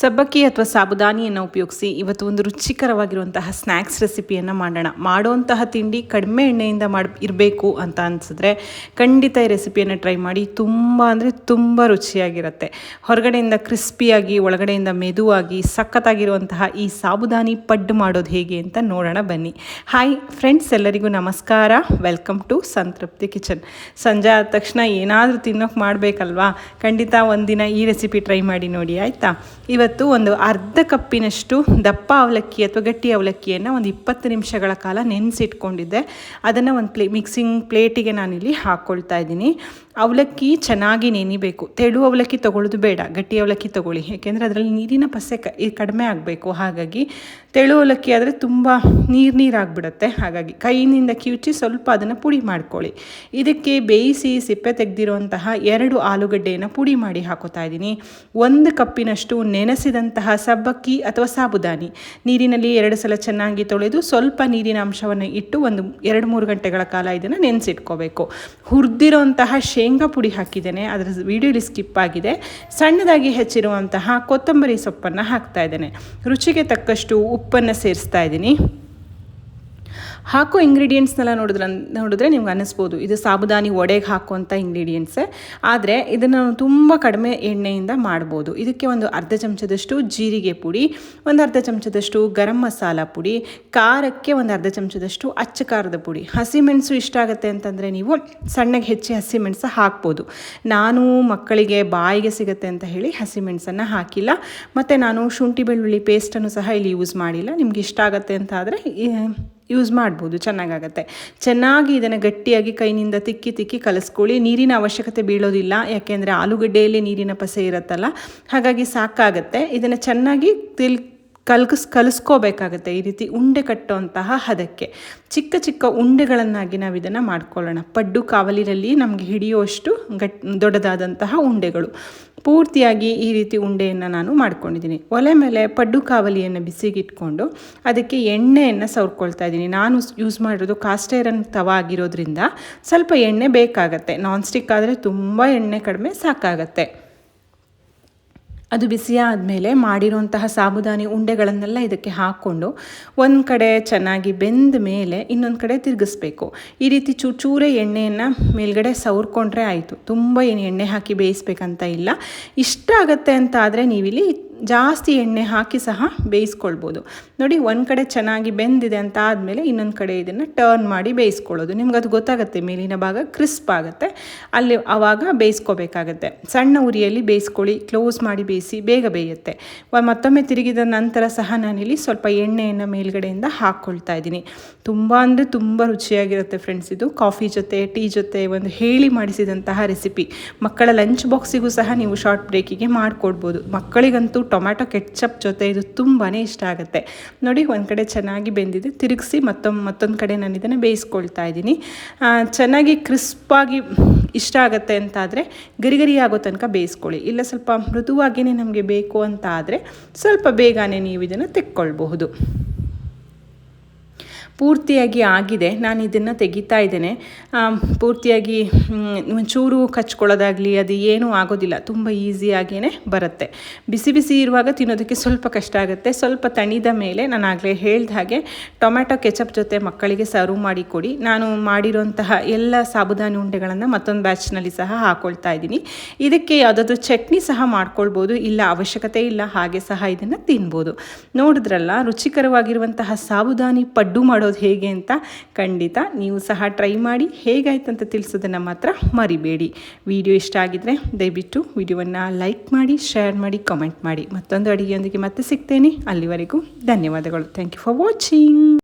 ಸಬ್ಬಕ್ಕಿ ಅಥವಾ ಸಾಬುದಾನಿಯನ್ನು ಉಪಯೋಗಿಸಿ ಇವತ್ತು ಒಂದು ರುಚಿಕರವಾಗಿರುವಂತಹ ಸ್ನ್ಯಾಕ್ಸ್ ರೆಸಿಪಿಯನ್ನು ಮಾಡೋಣ. ಮಾಡುವಂತಹ ತಿಂಡಿ ಕಡಿಮೆ ಎಣ್ಣೆಯಿಂದ ಮಾಡಿ ಇರಬೇಕು ಅಂತ ಅನಿಸಿದ್ರೆ ಖಂಡಿತ ಈ ರೆಸಿಪಿಯನ್ನು ಟ್ರೈ ಮಾಡಿ. ತುಂಬ ಅಂದರೆ ತುಂಬ ರುಚಿಯಾಗಿರುತ್ತೆ. ಹೊರಗಡೆಯಿಂದ ಕ್ರಿಸ್ಪಿಯಾಗಿ, ಒಳಗಡೆಯಿಂದ ಮೆದುವಾಗಿ, ಸಖತ್ತಾಗಿರುವಂತಹ ಈ ಸಾಬುದಾನಿ ಪಡ್ಡು ಮಾಡೋದು ಹೇಗೆ ಅಂತ ನೋಡೋಣ ಬನ್ನಿ. ಹಾಯ್ ಫ್ರೆಂಡ್ಸ್ ಎಲ್ಲರಿಗೂ ನಮಸ್ಕಾರ. Welcome to Santrupti kitchen. ಸಂಜೆ ಆದ ತಕ್ಷಣ ಏನಾದರೂ ತಿನ್ನೋಕೆ ಮಾಡಬೇಕಲ್ವಾ? ಖಂಡಿತ ಒಂದಿನ ಈ ರೆಸಿಪಿ ಟ್ರೈ ಮಾಡಿ ನೋಡಿ, ಆಯಿತಾ? ಇವತ್ತು ಒಂದು ಅರ್ಧ ಕಪ್ಪಿನಷ್ಟು ದಪ್ಪ ಅವಲಕ್ಕಿ ಅಥವಾ ಗಟ್ಟಿ ಅವಲಕ್ಕಿಯನ್ನು ಒಂದು ಇಪ್ಪತ್ತು ನಿಮಿಷಗಳ ಕಾಲ ನೆನೆಸಿಟ್ಕೊಂಡಿದ್ದೆ. ಅದನ್ನು ಒಂದು ಪ್ಲೇ, ಮಿಕ್ಸಿಂಗ್ ಪ್ಲೇಟಿಗೆ ನಾನಿಲ್ಲಿ ಹಾಕ್ಕೊಳ್ತಾ ಇದ್ದೀನಿ. ಅವಲಕ್ಕಿ ಚೆನ್ನಾಗಿ ನೆನಿಬೇಕು. ತೆಳು ಅವಲಕ್ಕಿ ತಗೊಳ್ಳೋದು ಬೇಡ, ಗಟ್ಟಿ ಅವಲಕ್ಕಿ ತೊಗೊಳ್ಳಿ. ಏಕೆಂದರೆ ಅದರಲ್ಲಿ ನೀರಿನ ಪಸೆ ಕ ಕಡಿಮೆ ಆಗಬೇಕು. ಹಾಗಾಗಿ ತೆಳು ಅವಲಕ್ಕಿ ಆದರೆ ತುಂಬ ನೀರು ನೀರಾಗ್ಬಿಡುತ್ತೆ ಹಾಗಾಗಿ ಕೈಯಿಂದ ಕಿವುಚಿ ಸ್ವಲ್ಪ ಅದನ್ನು ಪುಡಿ ಮಾಡ್ಕೊಳ್ಳಿ. ಇದಕ್ಕೆ ಬೇಯಿಸಿ ಸಿಪ್ಪೆ ತೆಗೆದಿರುವಂತಹ ಎರಡು ಆಲೂಗಡ್ಡೆಯನ್ನು ಪುಡಿ ಮಾಡಿ ಹಾಕೋತಾ ಇದ್ದೀನಿ. ಒಂದು ಕಪ್ಪಿನಷ್ಟು ನೆನೆಸಿದಂತಹ ಸಬ್ಬಕ್ಕಿ ಅಥವಾ ಸಾಬುದಾನಿ. ನೀರಿನಲ್ಲಿ ಎರಡು ಸಲ ಚೆನ್ನಾಗಿ ತೊಳೆದು ಸ್ವಲ್ಪ ನೀರಿನ ಅಂಶವನ್ನು ಇಟ್ಟು ಒಂದು ಎರಡು ಮೂರು ಗಂಟೆಗಳ ಕಾಲ ಇದನ್ನು ನೆನೆಸಿಟ್ಕೋಬೇಕು. ಹುರಿದಿರೋಂತಹ ಶೇಂಗಾ ಪುಡಿ ಹಾಕಿದ್ದೇನೆ. ಅದರ ವಿಡಿಯೋಲಿ ಸ್ಕಿಪ್ ಆಗಿದೆ. ಸಣ್ಣದಾಗಿ ಹೆಚ್ಚಿರುವಂತಹ ಕೊತ್ತಂಬರಿ ಸೊಪ್ಪನ್ನು ಹಾಕ್ತಾ ಇದ್ದೇನೆ. ರುಚಿಗೆ ತಕ್ಕಷ್ಟು ಉಪ್ಪನ್ನು ಸೇರಿಸ್ತಾ ಇದ್ದೀನಿ. ಹಾಕೋ ಇಂಗ್ರೀಡಿಯೆಂಟ್ಸ್ನೆಲ್ಲ ನೋಡಿದ್ರೆ ನೋಡಿದ್ರೆ ನಿಮ್ಗೆ ಅನ್ನಿಸ್ಬೋದು. ಇದು ಸಾಬುದಾನಿ ಒಡೆಗೆ ಹಾಕುವಂಥ ಇಂಗ್ರೀಡಿಯೆಂಟ್ಸೇ ಆದರೆ ಇದನ್ನು ತುಂಬ ಕಡಿಮೆ ಎಣ್ಣೆಯಿಂದ ಮಾಡ್ಬೋದು. ಇದಕ್ಕೆ ಒಂದು ಅರ್ಧ ಚಮಚದಷ್ಟು ಜೀರಿಗೆ ಪುಡಿ, ಒಂದು ಅರ್ಧ ಚಮಚದಷ್ಟು ಗರಂ ಮಸಾಲ ಪುಡಿ, ಖಾರಕ್ಕೆ ಒಂದು ಅರ್ಧ ಚಮಚದಷ್ಟು ಅಚ್ಚ ಖಾರದ ಪುಡಿ. ಹಸಿಮೆಣಸು ಇಷ್ಟ ಆಗುತ್ತೆ ಅಂತಂದರೆ ನೀವು ಸಣ್ಣಗೆ ಹೆಚ್ಚಿ ಹಸಿಮೆಣಸು ಹಾಕ್ಬೋದು. ನಾನು ಮಕ್ಕಳಿಗೆ ಬಾಯಿಗೆ ಸಿಗುತ್ತೆ ಅಂತ ಹೇಳಿ ಹಸಿಮೆಣಸನ್ನು ಹಾಕಿಲ್ಲ. ಮತ್ತು ನಾನು ಶುಂಠಿ ಬೆಳ್ಳುಳ್ಳಿ ಪೇಸ್ಟನ್ನು ಸಹ ಇಲ್ಲಿ ಯೂಸ್ ಮಾಡಿಲ್ಲ. ನಿಮ್ಗೆ ಇಷ್ಟ ಆಗುತ್ತೆ ಅಂತ ಆದರೆ ಯೂಸ್ ಮಾಡ್ಬೋದು, ಚೆನ್ನಾಗಾಗತ್ತೆ. ಚೆನ್ನಾಗಿ ಇದನ್ನು ಗಟ್ಟಿಯಾಗಿ ಕೈನಿಂದ ತಿಕ್ಕಿ ತಿಕ್ಕಿ ಕಲಿಸ್ಕೊಳ್ಳಿ. ನೀರಿನ ಅವಶ್ಯಕತೆ ಬೀಳೋದಿಲ್ಲ, ಯಾಕೆಂದರೆ ಆಲೂಗಡ್ಡೆಯಲ್ಲಿ ನೀರಿನ ಪಸೆ ಇರುತ್ತಲ್ಲ, ಹಾಗಾಗಿ ಸಾಕಾಗತ್ತೆ. ಇದನ್ನು ಚೆನ್ನಾಗಿ ತಿಲ್ ಕಲ್ಕಸ್ ಕಲಿಸ್ಕೋಬೇಕಾಗುತ್ತೆ ಈ ರೀತಿ ಉಂಡೆ ಕಟ್ಟುವಂತಹ ಹದಕ್ಕೆ. ಚಿಕ್ಕ ಚಿಕ್ಕ ಉಂಡೆಗಳನ್ನಾಗಿ ನಾವು ಇದನ್ನು ಮಾಡ್ಕೊಳ್ಳೋಣ. ಪಡ್ಡು ಕಾವಲಿನಲ್ಲಿ ನಮಗೆ ಹಿಡಿಯುವಷ್ಟು ಗಟ್, ದೊಡ್ಡದಾದಂತಹ ಉಂಡೆಗಳು. ಪೂರ್ತಿಯಾಗಿ ಈ ರೀತಿ ಉಂಡೆಯನ್ನು ನಾನು ಮಾಡ್ಕೊಂಡಿದ್ದೀನಿ. ಒಲೆ ಮೇಲೆ ಪಡ್ಡು ಕಾವಲಿಯನ್ನು ಬಿಸಿಗಿಟ್ಕೊಂಡು ಅದಕ್ಕೆ ಎಣ್ಣೆಯನ್ನು ಸವರ್ಕೊಳ್ತಾ ಇದ್ದೀನಿ. ನಾನು ಯೂಸ್ ಮಾಡಿರೋದು ಕಾಸ್ಟ್ ಐರನ್ ತವ ಆಗಿರೋದ್ರಿಂದ ಸ್ವಲ್ಪ ಎಣ್ಣೆ ಬೇಕಾಗತ್ತೆ. ನಾನ್ ಸ್ಟಿಕ್ ಆದರೆ ತುಂಬ ಎಣ್ಣೆ ಕಡಿಮೆ ಸಾಕಾಗತ್ತೆ. ಅದು ಬಿಸಿ ಆದಮೇಲೆ ಮಾಡಿರುವಂತಹ ಸಾಬುದಾನಿ ಉಂಡೆಗಳನ್ನೆಲ್ಲ ಇದಕ್ಕೆ ಹಾಕ್ಕೊಂಡು ಒಂದು ಕಡೆ ಚೆನ್ನಾಗಿ ಬೆಂದ ಮೇಲೆ ಇನ್ನೊಂದು ಕಡೆ ತಿರುಗಿಸ್ಬೇಕು. ಈ ರೀತಿ ಚೂ ಚೂರೇ ಎಣ್ಣೆಯನ್ನು ಮೇಲ್ಗಡೆ ಸವರ್ಕೊಂಡ್ರೆ ಆಯಿತು. ತುಂಬ ಏನು ಎಣ್ಣೆ ಹಾಕಿ ಬೇಯಿಸ್ಬೇಕಂತ ಇಲ್ಲ. ಇಷ್ಟ ಆಗುತ್ತೆ ಅಂತ ಆದರೆ ನೀವಿಲ್ಲಿ ಜಾಸ್ತಿ ಎಣ್ಣೆ ಹಾಕಿ ಸಹ ಬೇಯಿಸ್ಕೊಳ್ಬೋದು. ನೋಡಿ, ಒಂದು ಕಡೆ ಚೆನ್ನಾಗಿ ಬೆಂದಿದೆ ಅಂತ ಆದಮೇಲೆ ಇನ್ನೊಂದು ಕಡೆ ಇದನ್ನು ಟರ್ನ್ ಮಾಡಿ ಬೇಯಿಸ್ಕೊಳ್ಳೋದು. ನಿಮ್ಗೆ ಅದು ಗೊತ್ತಾಗುತ್ತೆ, ಮೇಲಿನ ಭಾಗ ಕ್ರಿಸ್ಪ್ ಆಗುತ್ತೆ. ಅಲ್ಲಿ ಆವಾಗ ಬೇಯಿಸ್ಕೋಬೇಕಾಗತ್ತೆ. ಸಣ್ಣ ಉರಿಯಲ್ಲಿ ಬೇಯಿಸ್ಕೊಳ್ಳಿ ಕ್ಲೋಸ್ ಮಾಡಿ ಬೇಯಿಸಿ ಬೇಗ ಬೇಯುತ್ತೆ. ಮತ್ತೊಮ್ಮೆ ತಿರುಗಿದ ನಂತರ ಸಹ ನಾನಿಲ್ಲಿ ಸ್ವಲ್ಪ ಎಣ್ಣೆಯನ್ನು ಮೇಲ್ಗಡೆಯಿಂದ ಹಾಕ್ಕೊಳ್ತಾ ಇದ್ದೀನಿ. ತುಂಬ ಅಂದರೆ ತುಂಬ ರುಚಿಯಾಗಿರುತ್ತೆ ಫ್ರೆಂಡ್ಸ್ ಇದು. ಕಾಫಿ ಜೊತೆ ಟೀ ಜೊತೆ ಒಂದು ಹೇಳಿ ಮಾಡಿಸಿದಂತಹ ರೆಸಿಪಿ ಮಕ್ಕಳ ಲಂಚ್ ಬಾಕ್ಸಿಗೂ ಸಹ ನೀವು ಶಾರ್ಟ್ ಬ್ರೇಕಿಗೆ ಮಾಡಿಕೊಡ್ಬೋದು. ಮಕ್ಕಳಿಗಂತೂ ಟೊಮ್ಯಾಟೊ ಕೆಚ್ಚಪ್ ಜೊತೆ ಇದು ತುಂಬಾ ಇಷ್ಟ ಆಗುತ್ತೆ. ನೋಡಿ, ಒಂದು ಕಡೆ ಚೆನ್ನಾಗಿ ಬೆಂದಿದೆ. ತಿರುಗಿಸಿ ಮತ್ತೊಮ್ಮೆ ಮತ್ತೊಂದು ಕಡೆ ನಾನು ಇದನ್ನು ಬೇಯಿಸ್ಕೊಳ್ತಾ ಇದ್ದೀನಿ. ಚೆನ್ನಾಗಿ ಕ್ರಿಸ್ಪಾಗಿ ಇಷ್ಟ ಆಗುತ್ತೆ ಅಂತ ಆದರೆ ಗರಿ ಗರಿ ಆಗೋ ತನಕ ಬೇಯಿಸ್ಕೊಳ್ಳಿ. ಇಲ್ಲ ಸ್ವಲ್ಪ ಮೃದುವಾಗಿಯೇ ನಮಗೆ ಬೇಕು ಅಂತ ಆದರೆ ಸ್ವಲ್ಪ ಬೇಗನೆ ನೀವು ಇದನ್ನು ತೆಕ್ಕೊಳ್ಬಹುದು. ಪೂರ್ತಿಯಾಗಿ ಆಗಿದೆ. ನಾನು ಇದನ್ನು ತೆಗಿತಾ ಇದ್ದೇನೆ. ಪೂರ್ತಿಯಾಗಿ ಒಂಚೂರು ಕಚ್ಕೊಳ್ಳೋದಾಗಲಿ, ಅದು ಏನೂ ಆಗೋದಿಲ್ಲ. ತುಂಬ ಈಸಿಯಾಗಿಯೇ ಬರುತ್ತೆ. ಬಿಸಿ ಬಿಸಿ ಇರುವಾಗ ತಿನ್ನೋದಕ್ಕೆ ಸ್ವಲ್ಪ ಕಷ್ಟ ಆಗುತ್ತೆ. ಸ್ವಲ್ಪ ತಣಿದ ಮೇಲೆ ನಾನು ಆಗಲೇ ಹೇಳ್ದ ಹಾಗೆ ಟೊಮ್ಯಾಟೊ ಕೆಚಪ್ ಜೊತೆ ಮಕ್ಕಳಿಗೆ ಸರ್ವ್ ಮಾಡಿ ಕೊಡಿ. ನಾನು ಮಾಡಿರೋಂತಹ ಎಲ್ಲ ಸಾಬುದಾನಿ ಉಂಡೆಗಳನ್ನು ಮತ್ತೊಂದು ಬ್ಯಾಚ್ನಲ್ಲಿ ಸಹ ಹಾಕ್ಕೊಳ್ತಾ ಇದ್ದೀನಿ. ಇದಕ್ಕೆ ಯಾವುದಾದ್ರೂ ಚಟ್ನಿ ಸಹ ಮಾಡ್ಕೊಳ್ಬೋದು. ಇಲ್ಲ, ಅವಶ್ಯಕತೆ ಇಲ್ಲ, ಹಾಗೆ ಸಹ ಇದನ್ನು ತಿನ್ಬೋದು. ನೋಡಿದ್ರಲ್ಲ, ರುಚಿಕರವಾಗಿರುವಂತಹ ಸಾಬುದಾನಿ ಪಡ್ಡು ಮಾಡೋ ಹೇಗೆ ಅಂತ ಖಂಡಿತ ನೀವು ಸಹ ಟ್ರೈ ಮಾಡಿ ಹೇಗಾಯ್ತು ಅಂತ ತಿಳಿಸೋದನ್ನು ಮಾತ್ರ ಮರಿಬೇಡಿ. ವಿಡಿಯೋ ಇಷ್ಟ ಆಗಿದ್ರೆ ದಯವಿಟ್ಟು ವಿಡಿಯೋವನ್ನು ಲೈಕ್ ಮಾಡಿ ಶೇರ್ ಮಾಡಿ ಕಾಮೆಂಟ್ ಮಾಡಿ. ಮತ್ತೊಂದು ಅಡುಗೆಯೊಂದಿಗೆ ಮತ್ತೆ ಸಿಗ್ತೇನೆ. ಅಲ್ಲಿವರೆಗೂ ಧನ್ಯವಾದಗಳು. Thank you for watching